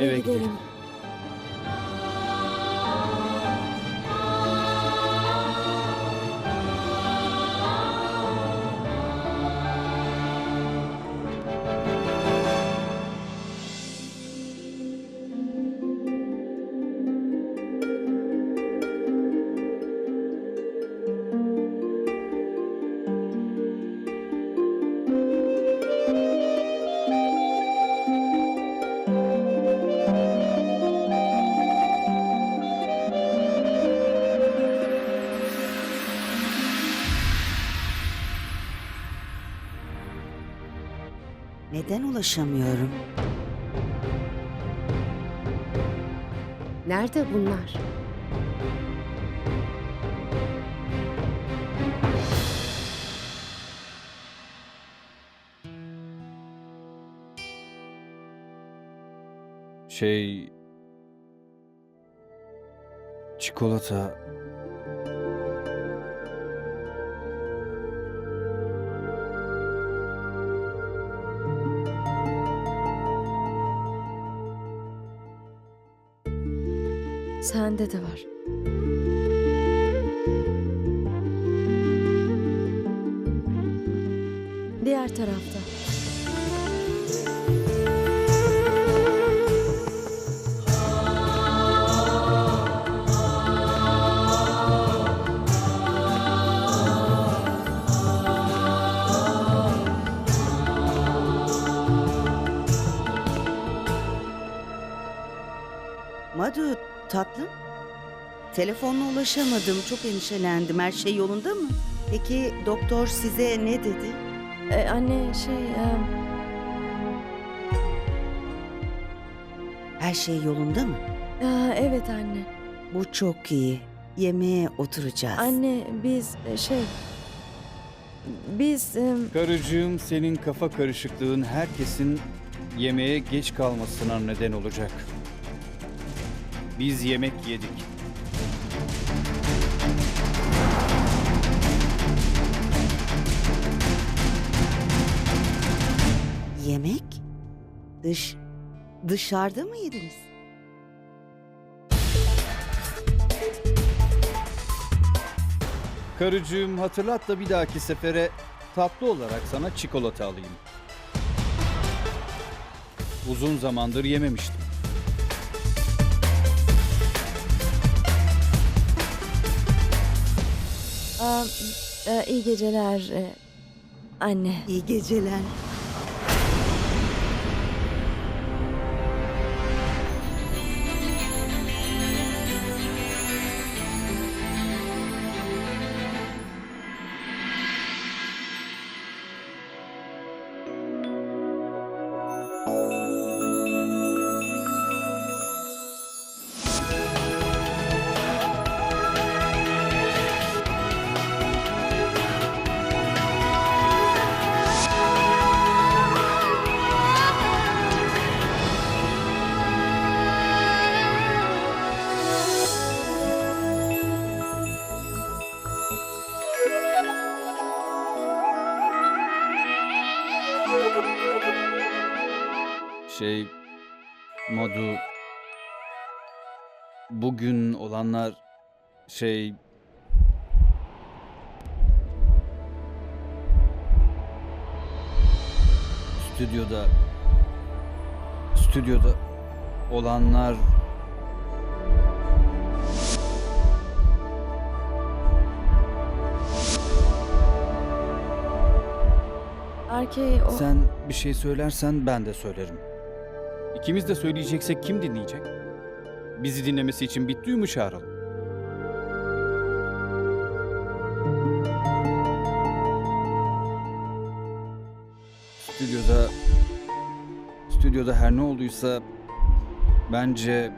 Eve, Eve gidelim. gidelim. Neden ulaşamıyorum? Nerede bunlar? Şey... Çikolata... Sende de var. Diğer tarafta. Tatlım. Telefonla ulaşamadım. Çok endişelendim. Her şey yolunda mı? Peki doktor size ne dedi? Ee, anne şey... e, Her şey yolunda mı? aa, evet anne. Bu çok iyi. Yemeğe oturacağız. Anne biz e, şey... Biz... e, Karıcığım senin kafa karışıklığın herkesin yemeğe geç kalmasına neden olacak. Biz yemek yedik. Yemek? Dış... Dışarıda mı yediniz? Karıcığım hatırlat da bir dahaki sefere tatlı olarak sana çikolata alayım. Uzun zamandır yememiştim. Aa, e, iyi geceler e, anne. İyi geceler. Şey... Modu... Bugün olanlar... Şey... Stüdyoda... Stüdyoda olanlar... Arkey o... Sen bir şey söylersen ben de söylerim. İkimiz de söyleyeceksek kim dinleyecek? Bizi dinlemesi için Bittu'yu mu çağıralım? Stüdyoda... Stüdyoda her ne olduysa... Bence...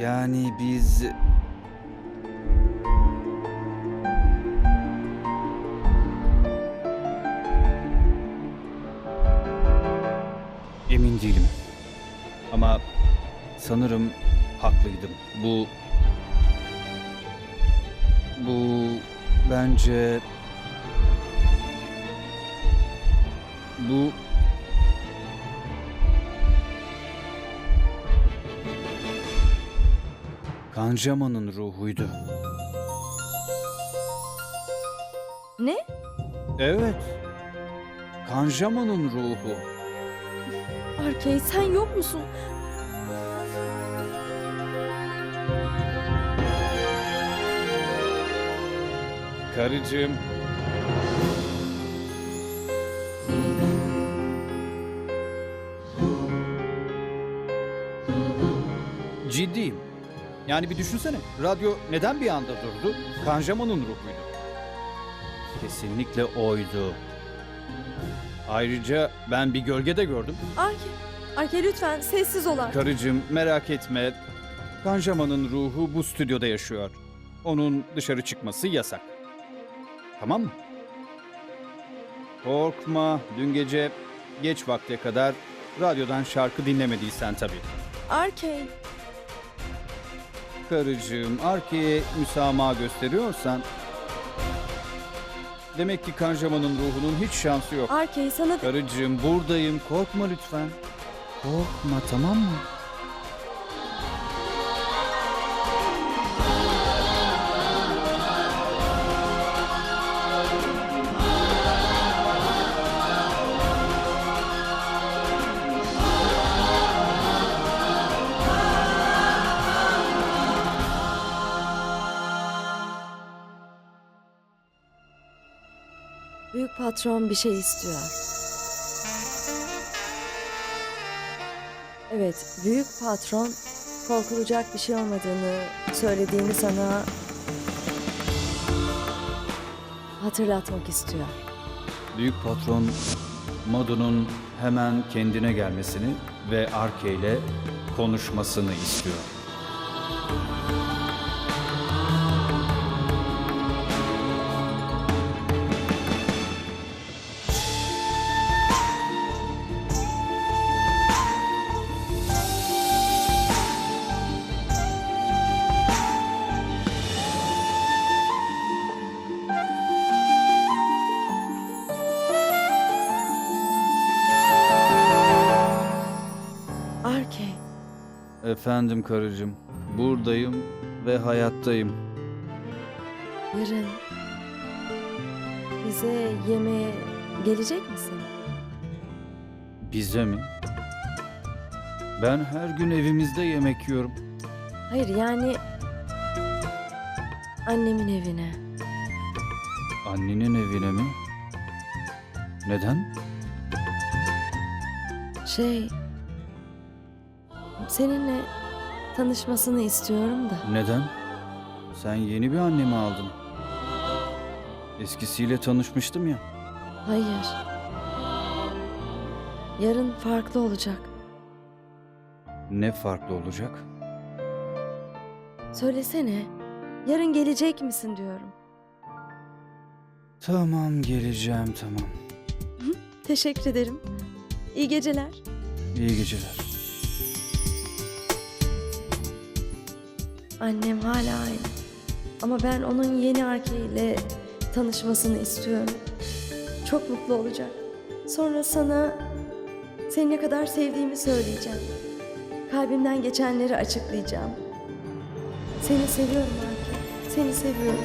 Yani biz... emin değilim. Ama sanırım haklıydım. Bu... Bu bence... Bu Kanjaman'ın ruhuydu. Ne? Evet. Kanjaman'ın ruhu. Arkey sen yok musun? Karıcığım. Ciddiyim. Yani bir düşünsene. Radyo neden bir anda durdu? Kanjama'nın ruhuydu. Kesinlikle oydu. Ayrıca ben bir gölge de gördüm. Arkey. Arkey lütfen sessiz ol artık. Karıcığım merak etme. Kanjama'nın ruhu bu stüdyoda yaşıyor. Onun dışarı çıkması yasak. Tamam mı? Korkma. Dün gece geç vakte kadar radyodan şarkı dinlemediysen tabii. Arkey. Karıcığım Arke'ye müsamaha gösteriyorsan demek ki Kanjama'nın ruhunun hiç şansı yok. Arkey sana... Karıcığım buradayım. Korkma lütfen. Korkma tamam mı? Büyük patron bir şey istiyor. Evet, büyük patron korkulacak bir şey olmadığını söylediğini sana hatırlatmak istiyor. Büyük patron Madu'nun hemen kendine gelmesini ve Arke ile konuşmasını istiyor. Efendim karıcığım, buradayım ve hayattayım. yarın bize yemeğe gelecek misin? Bize mi? Ben her gün evimizde yemek yiyorum. Hayır yani annemin evine. Annenin evine mi? Neden? Şey seninle tanışmasını istiyorum da. Neden? Sen yeni bir anne mi aldın? Eskisiyle tanışmıştım ya. Hayır. Yarın farklı olacak. Ne farklı olacak? Söylesene. Yarın gelecek misin diyorum. Tamam geleceğim tamam. Teşekkür ederim. İyi geceler. İyi geceler. Annem hala aynı. Ama ben onun yeni erkeğiyle tanışmasını istiyorum. Çok mutlu olacak. Sonra sana seni ne kadar sevdiğimi söyleyeceğim. Kalbimden geçenleri açıklayacağım. Seni seviyorum Arke. Seni seviyorum.